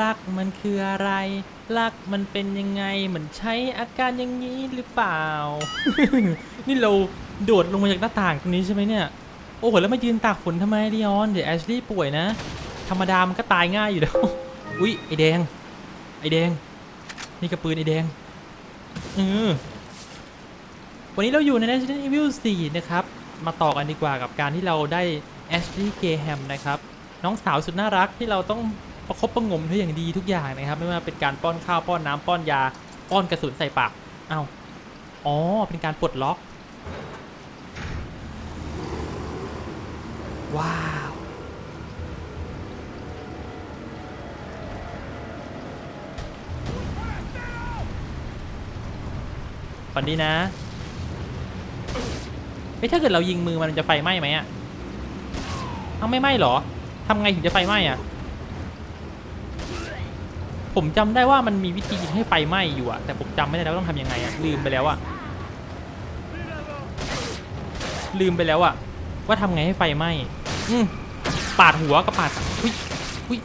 รักมันคืออะไร รักมันเป็นยังไง เหมือนใช้อาการอย่างนี้หรือเปล่า นี่เราโดดลงมาจากหน้าต่างตรงนี้ใช่ไหมเนี่ย โอ้โห แล้วมายืนตากฝนทำไมดิออน เดี๋ยวแอชลี่ป่วยนะ ธรรมดามันก็ตายง่ายอยู่แล้ว อุ๊ย ไอแดง ไอแดง นี่กระปืนไอแดงเออวันนี้เราอยู่ใน Resident Evil 4 นะครับ มาต่อกันดีกว่ากับการที่เราได้แอชลีย์เกแฮมนะครับ น้องสาวสุดน่ารักที่เราต้อง ประคบประงมเธออย่างดีทุกอย่างนะครับ ไม่ว่าเป็นการป้อนข้าวป้อนน้ำป้อนยา ป้อนกระสุนใส่ปากเอ้าอ๋อ เป็นการปลดล็อก ว้าว ฝันดีนะเฮ้ถ้าเกิดเรายิงมือมันจะไฟไหม้ไหมอะเอาไม่ไหม้เหรอทำไงถึงจะไฟไหม้อะ ผมจำได้ว่ามันมีวิธียิงให้ไฟไหม้อยู่อะแต่ผมจำไม่ได้แล้วต้องทำยังไงอะลืมไปแล้วอะลืมไปแล้วอะว่าทำไงให้ไฟไหม้อืมปาดหัวกับปาดอุ้ยอุ้ย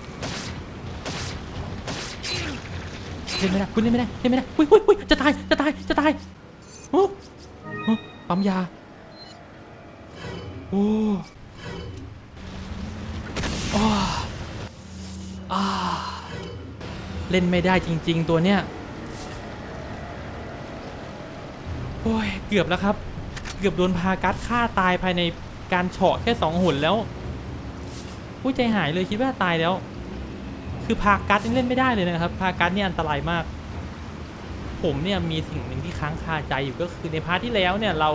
เล่นไม่ได้คุณเล่นไม่ได้เล่นไม่ได้อุ้ยอุ้ยอุ้ยจะตายจะตายจะตายโอ้โอ้ปั๊มยาโอ้าอ่า เล่นไม่ได้จริง ๆ ตัวเนี้ยโอ้ยเกือบแล้วครับ เกือบโดนพากัสฆ่าตายภายในการเฉาะแค่สองหนแล้วผู้ใจหายเลยคิดว่าตายแล้ว คือพากัสนี่เล่นไม่ได้เลยนะครับ พากัสเนี่ยอันตรายมาก ผมเนี่ยมีสิ่งหนึ่งที่ค้างคาใจอยู่ก็คือในพาร์ทที่แล้วเนี่ยเรา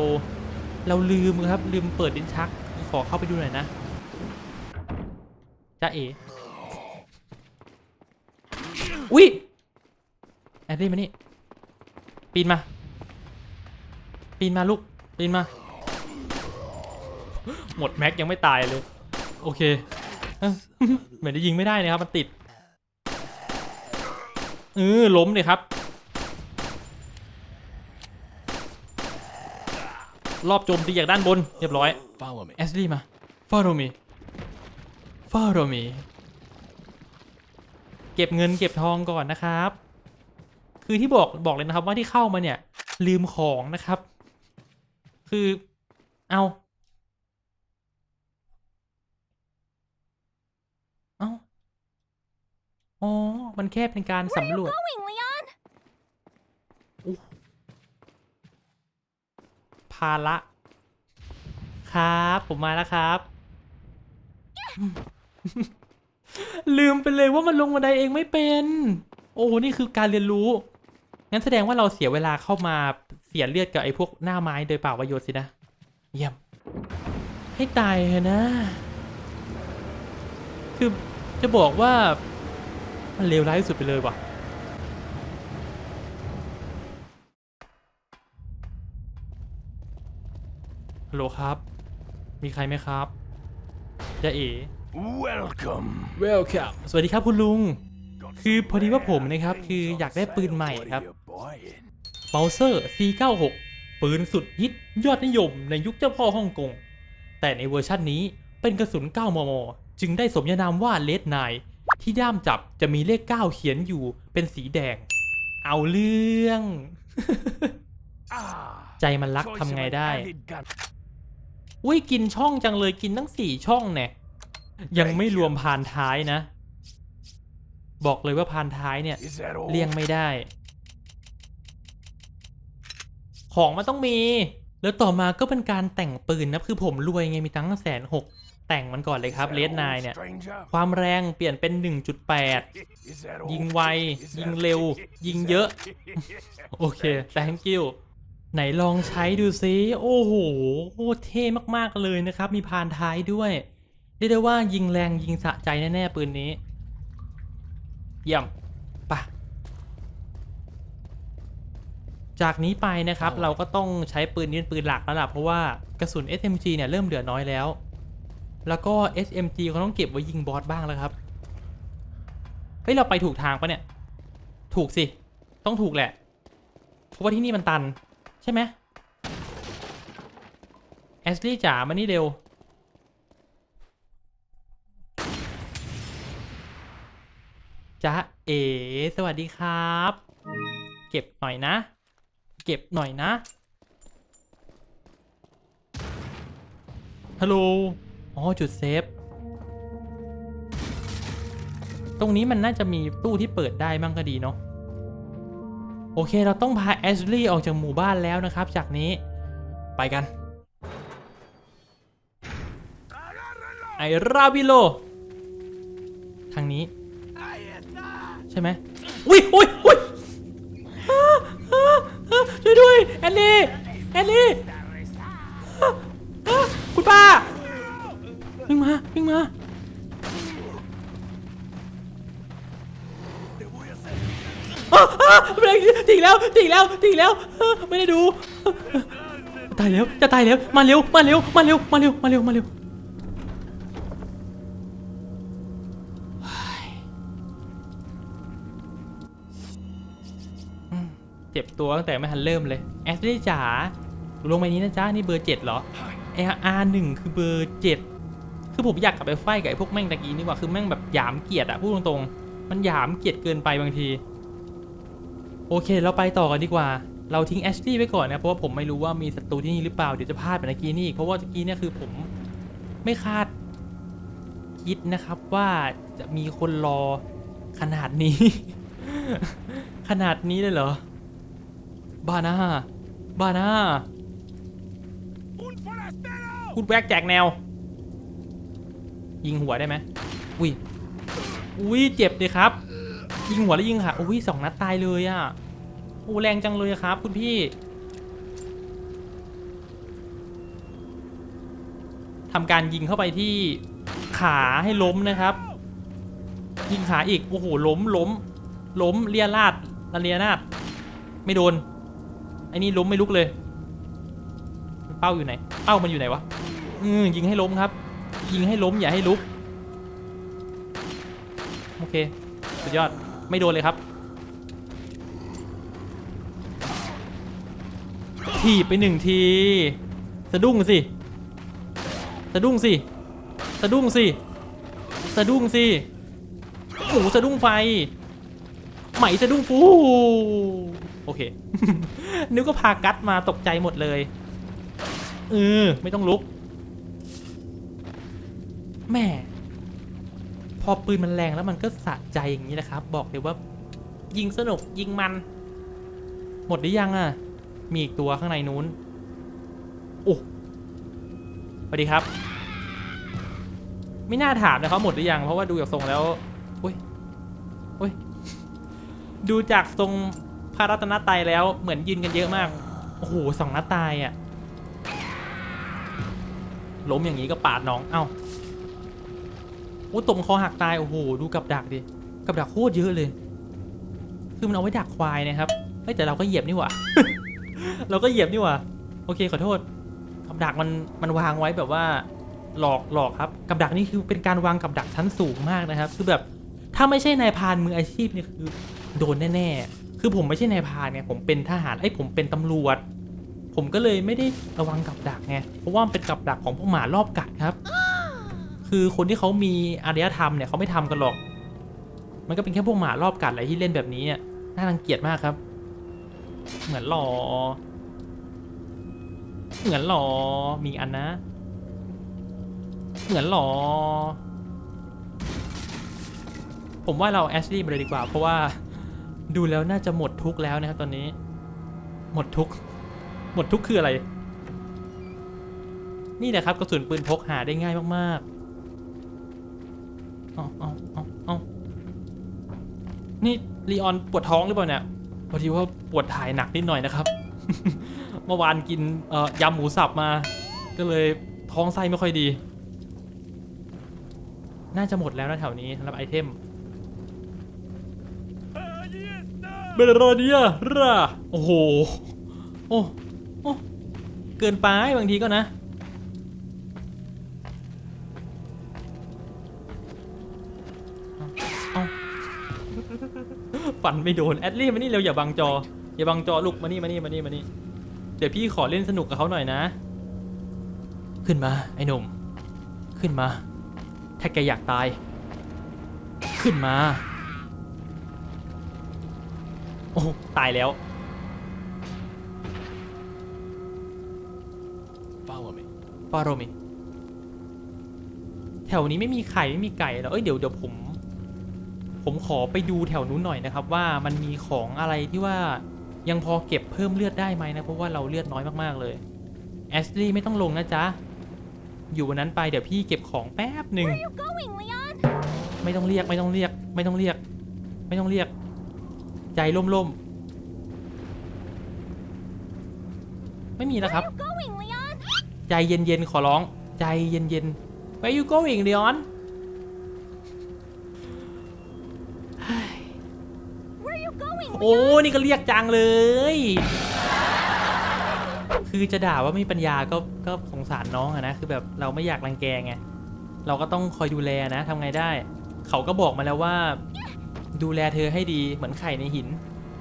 เราลืมครับลืมเปิดดินชักขอเข้าไปดูหน่อยนะจ้าเอ๋ อุ้ยแอดดี้มานี่ ปีนมา ปีนมาลูก ปีนมา หมดแม็กยังไม่ตายเลย โอเคเอ้าเหมือนจะยิงไม่ได้นะครับ มันติด เออล้มเลยครับ รอบโจมตีจากด้านบน เรียบร้อย Follow me. แอสลี่มา follow me follow me เก็บเงินเก็บทองก่อนนะครับ คือที่บอกบอกเลยนะครับว่าที่เข้ามาเนี่ย ลืมของนะครับ คือเอาเอาอ๋อ มันแค่เป็นการสำรวจ going, Leon? ภาระครับ ผมมาแล้วครับ ลืมไปเลยว่ามันลงบันไดเองไม่เป็น โอ้นี่คือการเรียนรู้ งั้นแสดงว่าเราเสียเวลาเข้ามาเสียเลือดกับไอ้พวกหน้าไม้โดยเปล่าประโยชน์สินะ เยี่ยม ให้ตายเถอะนะ คือจะบอกว่า มันเลวร้ายที่สุดไปเลยว่ะฮัลโหลครับ มีใครไหมครับจะเอ๋ Welcome. Welcome สวัสดีครับคุณลุง คือพอดีว่าผมนะครับ คืออยากได้ปืนใหม่ครับเ o าเซอร์ C96 ปืนสุดฮิตยอดนิยมในยุคเจ้าพ่อฮ่องกง แต่ในเวอร์ชั่นนี้เป็นกระสุน 9 มม จึงได้สมญานามว่าเลดไนที่ด้ามจับจะมีเลข 9 เขียนอยู่เป็นสีแดง เอาเรื่อง ใจมันรักทำไงได้ อุ้ยกินช่องจังเลยกินตั้งสี่ช่องเนี่ย ยังไม่รวมพานท้ายนะ บอกเลยว่าพานท้ายเนี่ย เลี่ยงไม่ได้ ของมันต้องมี แล้วต่อมาก็เป็นการแต่งปืนนะคือผมรวยไงมีตังค์แสนหกแต่งมันก่อนเลยครับเลดนายเนี่ย ความแรงเปลี่ยนเป็น 1.8 ยิงไว ยิงเร็ว ยิงเยอะ โอเค thank you ไหนลองใช้ดูซิ โอ้โห โคตรเท่มาก ๆ เลยนะครับ มีพานท้ายด้วย เรียกได้ว่ายิงแรงยิงสะใจแน่ๆปืนนี้ เยี่ยมปะจากนี้ไปนะครับเราก็ต้องใช้ปืนนี้เป็นปืนหลักแล้วล่ะเพราะว่ากระสุน SMG เนี่ยเริ่มเหลือน้อยแล้ว แล้วก็ SMG เขาต้องเก็บไว้ยิงบอสบ้างแล้วครับเฮ้ยเราไปถูกทางปะเนี่ย ถูกสิ ต้องถูกแหละ เพราะว่าที่นี่มันตัน ใช่ไหมแอสลี่จ๋ามานี่เร็ว จ๊ะเอ๋สวัสดีครับ เก็บหน่อยนะ เก็บหน่อยนะฮัลโหลอ๋อจุดเซฟ ตรงนี้มันน่าจะมีตู้ที่เปิดได้มั่งก็ดีเนาะโอเคเราต้องพาแอชลีย์ออกจากหมู่บ้านแล้วนะครับ จากนี้ไปกันไอราบิโล ทางนี้ ใช่ไหมอุ้ยอุ้ยอุ้ยช่วยด้วยแอนนี่แอนนี่อ่าอ่าคุณป้าวิ่งมาวิ่งมาอ่าอ่าไม่ได้จริงแล้วจริงแล้วจริงแล้วไม่ได้ดูตายแล้วจะตายแล้วมาเร็วมาเร็วมาเร็วมาเร็วมาเร็วมาเร็ว ตัวตั้งแต่ไม่ทันเริ่มเลยแอสลี่จ๋าลงไปนี้นะจ๊ะนี่เบอร์เจ็ดเหรอ AR หนึ่งคือเบอร์เจ็ดคือผมอยากกลับไปไฟท์กับไอ้พวกแม่งตะกี้นี่ว่าคือแม่งแบบหยามเกียรติอะพูดตรงๆมันหยามเกียรติเกินไปบางที โอเค เราไปต่อกันดีกว่า เราทิ้งแอชลี่ไว้ก่อนนะเพราะว่าผมไม่รู้ว่ามีศัตรูที่นี่หรือเปล่าเดี๋ยวจะพลาดแบบเมื่อกี้นี่อีกเพราะว่าเมื่อกี้เนี่ยคือผมไม่คาดคิดนะครับว่าจะมีคนรอขนาดนี้ ขนาดนี้เลยเหรอ บาน่าบาน่าคุณแวกแจกแนว ยิงหัวได้ไหมอุ้ย อุ้ยเจ็บเลยครับ ยิงหัวแล้วยิงค่ะอุ้ยสองนัดตายเลยอะ่ะโอ้แรงจังเลยครับ คุณพี่ทำการยิงเข้าไปที่ขาให้ล้มนะครับ ยิงขาอีก โอ้โห ล้มล้ม ล้มเลียราดละเลียนาดไม่โดน ไอ้นี่ล้มไม่ลุกเลย เป้าอยู่ไหน เป้ามันอยู่ไหนวะอืยิงให้ล้มครับ ยิงให้ล้มอย่าให้ลุก โอเค สุดยอด ไม่โดนเลยครับ ถีบไปหนึ่งที สะดุ้งสิ สะดุ้งสิ สะดุ้งสิ สะดุ้งสิโอ้โหสะดุ้งไฟ ไหมสะดุ้งฟู อเค นึกว่าพากัดมาตกใจหมดเลยเออไม่ต้องลุกแม่พอปืนมันแรงแล้วมันก็สะใจอย่างนี้นะครับ บอกเลยว่า ยิงสนุกยิงมัน หมดหรือยังอะ มีอีกตัวข้างในนู้นโอ้สวัสดีครับ ไม่น่าถามนะครับหมดหรือยัง เพราะว่าดูจากทรงแล้วอุ้ยอุ้ยดูจากทรง พระรัตนตรัยแล้วเหมือนยืนกันเยอะมาก โอ้โหสองนัดตายอะ ล้มอย่างนี้ก็ปาดน้องเอ้าโอ้ตรงคอหักตายโอ้โหดูกับดักดิกับดักโคตรเยอะเลย คือมันเอาไว้ดักควายนะครับเฮ้แต่เราก็เหยียบนี่หว่าเราก็เหยียบนี่หว่าโอเคขอโทษกับดักมันมันวางไว้แบบว่า หลอกหลอกครับกับดักนี่คือเป็นการวางกับดักชั้นสูงมากนะครับ คือแบบถ้าไม่ใช่นายพานมืออาชีพเนี่ยคือโดนแน่ๆ คือผมไม่ใช่นายพานไงผมเป็นทหารไอ้ผมเป็นตำรวจ ผมก็เลยไม่ได้ระวังกับดักไงเพราะว่ามันเป็นกับดักของพวกหมารอบกัดครับ คือคนที่เขามีอารยธรรมเนี่ยเขาไม่ทำกันหรอก มันก็เป็นแค่พวกหมารอบกัดอะไรที่เล่นแบบนี้อะน่ารังเกียจมากครับ เหมือนหล่อเหมือนหลอมีอันนะ เหมือนหล่อผมว่าเราแอชลี่ไปเลยดีกว่า เพราะว่า ดูแล้วน่าจะหมดทุกแล้วนะครับตอนนี้ หมดทุกหมดทุกคืออะไร นี่แหละครับกระสุนปืนพกหาได้ง่ายมากๆเอาเอาเอาเอานี่ลีออนปวดท้องหรือเปล่าเนี่ยพอดีว่าปวดถ่ายหนักนิดหน่อยนะครับ เมื่อวานกินยำหมูสับมา ก็เลยท้องไส้ไม่ค่อยดี น่าจะหมดแล้วนะแถวนี้สำหรับไอเทม เบรเดียร่าโอ้โห โอ้โอ้เกินไปบางทีก็นะ ฝันไม่โดน แอดลี่มานี่เร็วอย่าบังจอ อย่าบังจอลูกมานี่มานี่มานี่มานี่ เดี๋ยวพี่ขอเล่นสนุกกับเขาหน่อยนะ ขึ้นมา ไอ้หนุ่ม ขึ้นมา ถ้าแกอยากตาย ขึ้นมา โอ้ตายแล้ว Follow me. ฟาโรมิแถวนี้ไม่มีไข่ไม่มีไก่แล้วเอ้ยเดี๋ยวเดี๋ยวผม ผมขอไปดูแถวนู้นหน่อยนะครับ ว่ามันมีของอะไรที่ว่ายังพอเก็บเพิ่มเลือดได้ไหมนะเพราะว่าเราเลือดน้อยมากๆเลยแอชลีย์ไม่ต้องลงนะจ๊ะ อยู่บนนั้นไปเดี๋ยวพี่เก็บของแป๊บหนึ่ง Where are you going, Leon? ไม่ต้องเรียกไม่ต้องเรียก ไม่ต้องเรียก ไม่ต้องเรียก ใจล่มๆ ไม่มีแล้วครับ Where are you going, Leon? ใจเย็นๆ ขอร้อง ใจเย็นๆ Where you going Leon Where are you going, โอ้ Leon? นี่ก็เรียกจังเลย คือจะด่าว่าไม่มีปัญญาก็ก็สงสารน้องอะนะ คือแบบเราไม่อยากรังแกไง เราก็ต้องคอยดูแลนะทำไงได้ เขาก็บอกมาแล้วว่า ดูแลเธอให้ดีเหมือนไข่ในหิน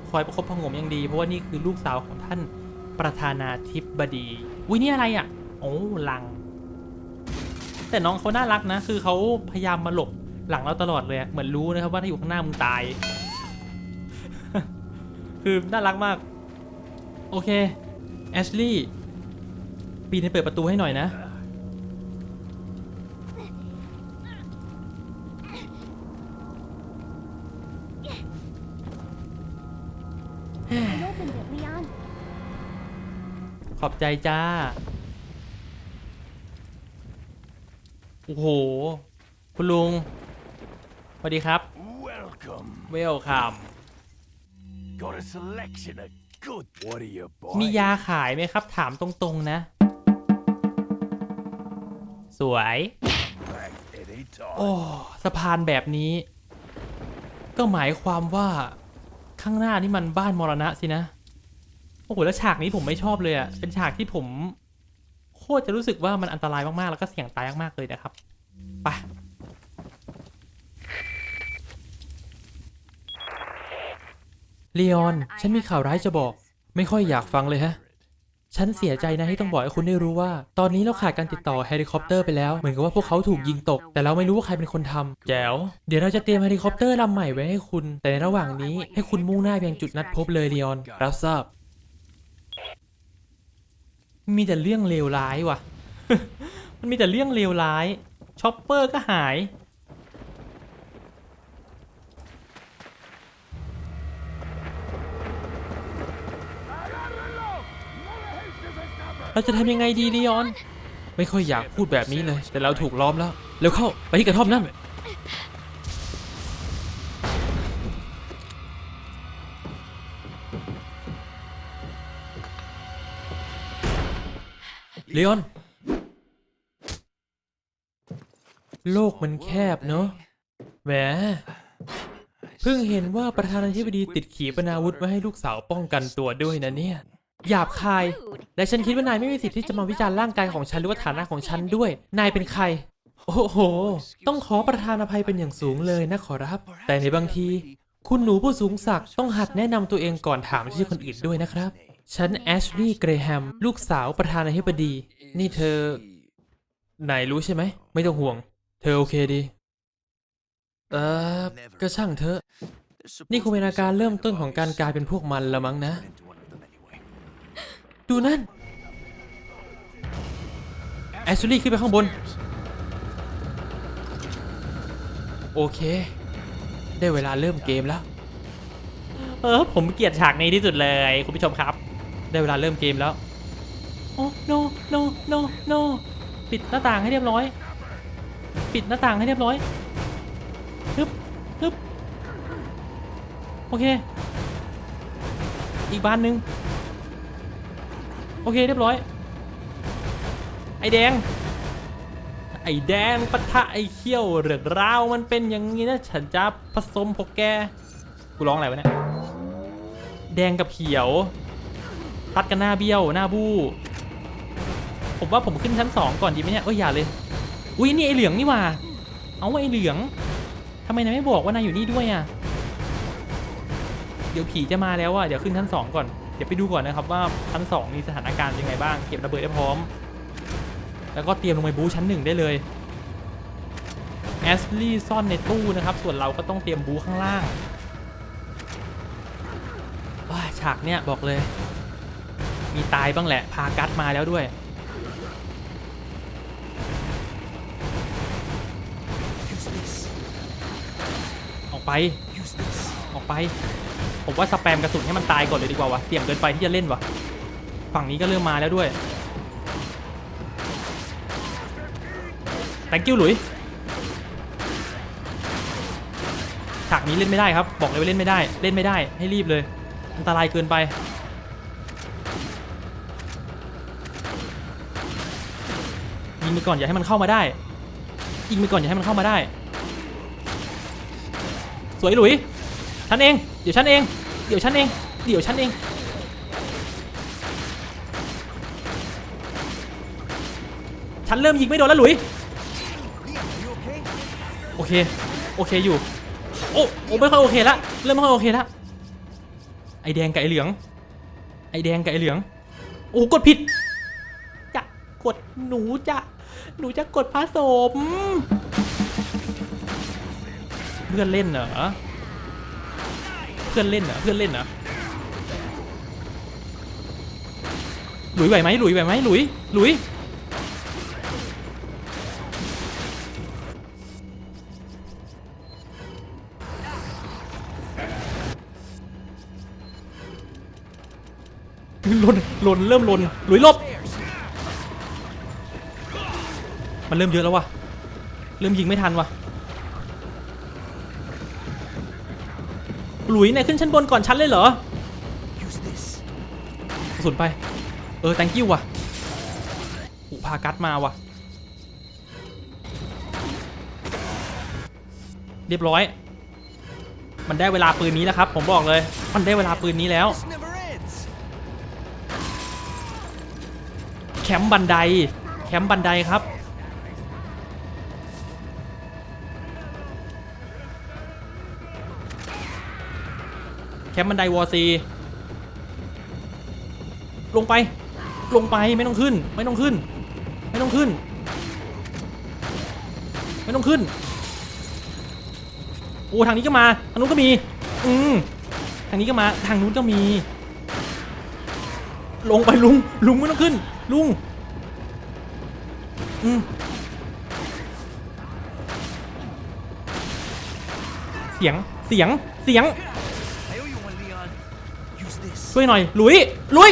คอยประคบประงมอย่างดี เพราะว่านี่คือลูกสาวของท่านประธานาธิบดีอุ้ยนี่อะไรอะ่ะ โอ้ลัง แต่น้องเขาน่ารักนะ คือเขาพยายามมาหลบหลังเราตลอดเลยเหมือนรู้นะครับว่าถ้าอยู่ข้างหน้ามึงตาย คือน่ารักมาก โอเคแอชลี่ปีนให้เปิดประตูให้หน่อยนะ ขอบใจจ้า โอ้โห คุณลุง สวัสดีครับ Welcome. เวลคัม Got a selection of good. What are you, boy? มียาขายไหมครับ ถามตรงๆนะ สวย Back anytime. โอ้ สะพานแบบนี้ ก็หมายความว่าข้างหน้านี่มันบ้านมรณะสินะ โอ้โหแล้วฉากนี้ผมไม่ชอบเลยอะเป็นฉากที่ผมโคตรจะรู้สึกว่ามันอันตรายมากๆ แล้วก็เสี่ยงตายมากๆเลยนะครับไปเลออน ฉันมีข่าวร้ายจะบอก ไม่ค่อยอยากฟังเลยฮะ ฉันเสียใจนะที่ต้องบอกให้คุณได้รู้ว่า ตอนนี้เราขาดการติดต่อเฮลิคอปเตอร์ไปแล้ว เหมือนกับว่าพวกเขาถูกยิงตก แต่เราไม่รู้ว่าใครเป็นคนทำแจ๋ว เดี๋ยวเราจะเตรียมเฮลิคอปเตอร์ลำใหม่ไว้ให้คุณ แต่ในระหว่างนี้ให้คุณมุ่งหน้าไปยังจุดนัดพบเลยเลออน รับทราบ มีแต่เรื่องเลวร้ายว่ะ มันมีแต่เรื่องเลวร้ายช็อปเปอร์ก็หาย เราจะทำยังไงดีลีออน ไม่ค่อยอยากพูดแบบนี้เลย แต่เราถูกล้อมแล้ว เร็วเข้าไปที่กระท่อมนั่น เลออน โลกมันแคบเนอะแหม เพิ่งเห็นว่าประธานาธิบดีติดขีปนาวุธไว้ให้ลูกสาวป้องกันตัวด้วยนะเนี่ย หยาบคาย และฉันคิดว่านายไม่มีสิทธิ์ที่จะมาวิจารณ์ร่างกายของฉันหรือว่าฐานะของฉันด้วย นายเป็นใคร โอ้โห ต้องขอประทานอภัยเป็นอย่างสูงเลยนะขอรับ แต่ในบางที คุณหนูผู้สูงศักดิ์ต้องหัดแนะนำตัวเองก่อนถามชื่อคนอื่นด้วยนะครับ ฉันแอชลีย์เกรแฮม ลูกสาวประธานาธิบดี นี่เธอนายรู้ใช่ไหม ไม่ต้องห่วง เธอโอเคดี เออก็ช่างเถอะ นี่คงเป็นอาการเริ่มต้นของการกลายเป็นพวกมันละมั้งนะ ดูนั่น แอชลีย์ขึ้นไปข้างบน โอเค ได้เวลาเริ่มเกมแล้ว เออ ผมเกลียดฉากนี้ที่สุดเลย คุณผู้ชมครับ ได้เวลาเริ่มเกมแล้ว โอ้ no no no no ปิดหน้าต่างให้เรียบร้อย ปิดหน้าต่างให้เรียบร้อยฮึบฮึบโอเค อีกบานหนึ่งโอเคเรียบร้อย ไอแดง ไอแดงปะทะไอเขี้ยวเรืองราวมันเป็นอย่างนี้นะฉันจะผสมพวกแก กูร้องอะไรวะเนี่ย แดงกับเขียว ตัดกันหน้าเบี้ยวหน้าบู้ผมว่าผมขึ้นชั้นสองก่อนดีไหมเนี่ยเอ้ยอย่าเลยอุ้ยนี่ไอเหลืองนี่ว่าเอาไอเหลืองทำไมนายไม่บอกว่านายอยู่นี่ด้วยอะเดี๋ยวผีจะมาแล้วอะเดี๋ยวขึ้นชั้นสองก่อนเดี๋ยวไปดูก่อนนะครับว่าชั้นสองมีสถานการณ์ยังไงบ้างเก็บระเบิดได้พร้อม แล้วก็เตรียมลงไปบูชั้นหนึ่งได้เลยแอสลี่ซ่อนในตู้นะครับ ส่วนเราก็ต้องเตรียมบูข้างล่างว้าฉากเนี่ยบอกเลย มีตายบ้างแหละ พากัดมาแล้วด้วย Use this. ออกไป Use this. ออกไป ผมว่าสแปมกระสุนให้มันตายก่อนเลยดีกว่าวะเสี่ยงเกินไปที่จะเล่นวะฝั่งนี้ก็เริ่มมาแล้วด้วย thank you หลุยฉากนี้เล่นไม่ได้ครับ บอกเลยว่าเล่นไม่ได้ เล่นไม่ได้ ให้รีบเลย อันตรายเกินไป ยิงไปก่อนอย่าให้มันเข้ามาได้ยิงไปก่อนอย่าให้มันเข้ามาได้ สวยหลุยฉันเองเดี๋ยวฉันเองเดี๋ยวฉันเองเดี๋ยวฉันเองฉันเริ่มยิงไม่โดนแล้วหลุยโอเคโอเคอยู่โอ้โอ้ไม่ค่อยโอเคละเริ่มไม่ค่อยโอเคละไอแดงกับไอเหลือง ไอแดงกับไอเหลืองโอ้กดผิดจะกดหนูจะ หนูจะกดผสมเพื่อนเล่นเหรอ เพื่อนเล่นเหรอ เพื่อนเล่นเหรอ หลุยไหวไหมหลุยไหวไหมหลุย หลุย ลนลนเริ่มลนหลุยลบ มันเริ่มเยอะแล้ววะเริ่มยิงไม่ทันวะหลุยไหนขึ้นชั้นบนก่อนชั้นเลยเหรอกระสุนไป เออ thank you ว่ะหูพากัดมาว่ะ เรียบร้อย มันได้เวลาปืนนี้แล้วครับ ผมบอกเลย มันได้เวลาปืนนี้แล้ว แคมป์บันได แคมป์บันไดครับ มป์บันไดวอซีลงไป ลงไปไม่ต้องขึ้น ไม่ต้องขึ้น ไม่ต้องขึ้น ไม่ต้องขึ้นโอ้ทางนี้ก็มาทางนู้นก็มี อืมทางนี้ก็มาทางนู้นก็มี ลงไปลุงลุงไม่ต้องขึ้น ลุงอืมเสียงเสียงเสียง วยหน่อยลุยลุย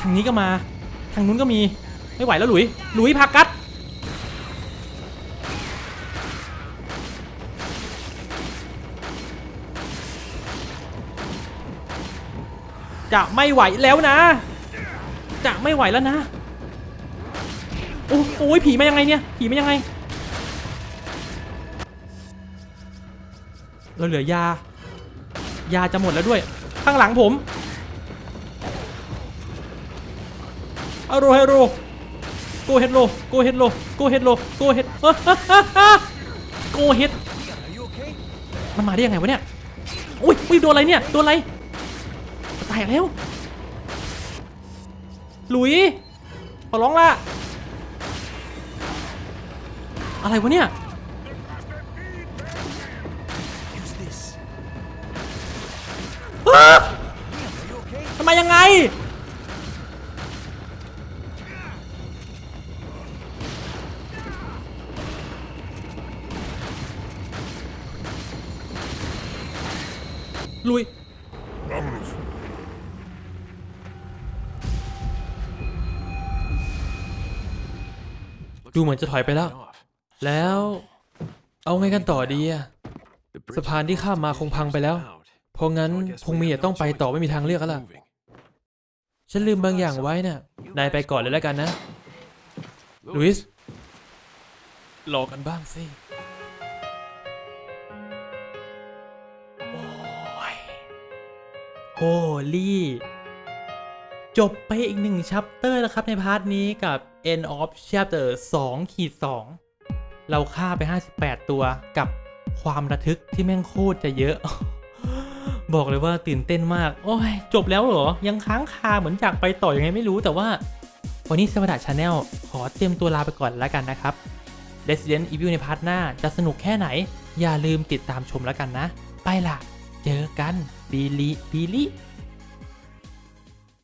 ทางนี้ก็มา ทางนู้นก็มี ไม่ไหวแล้วหลุย หลุยพากัด จะไม่ไหวแล้วนะ จะไม่ไหวแล้วนะ โอ้โอ้ยผีมายังไงเนี่ย ผีมายังไง เราเหลือยา ยาจะหมดแล้วด้วย ข้างหลังผมอโรเฮโรโกเฮดโลโกเฮดโลโกเฮดโลโกเฮดโกเฮดมันมาได้ยังไงวะเนี่ย อุ้ยอุ้ยโดนอะไรเนี่ย โดนอะไร ตายแล้ว หลุยขอร้องละ อะไรวะเนี่ย ทำไมยังไง ลุย ดูเหมือนจะถอยไปแล้ว แล้ว เอาไงกันต่อดีอะสะพานที่ข้ามมาคงพังไปแล้ว เพราะงั้นคงมีแต่ต้องไปต่อไม่มีทางเลือกแล้วล่ะ ฉันลืมบางอย่างไว้น่ะ นายไปก่อนเลยแล้วกันนะ ลุยส์รอกันบ้างสิโอ้ยโฮลี่ จบไปอีกหนึ่งชัปเตอร์แล้วครับในพาร์ทนี้กับ End of Chapter 2ขีด2เราฆ่าไป 58 ตัวกับความระทึกที่แม่งโคตรจะเยอะ บอกเลยว่าตื่นเต้นมาก โอ้ย จบแล้วเหรอ ยังค้างคาเหมือนอยากไปต่ออยังไงไม่รู้แต่ว่า วันนี้สวัสดีชาแนลขอเตรียมตัวลาไปก่อนแล้วกันนะครับ Resident Evil ในพาร์ทหน้าจะสนุกแค่ไหน อย่าลืมติดตามชมแล้วกันนะ ไปละเจอกันบิลิบิลิ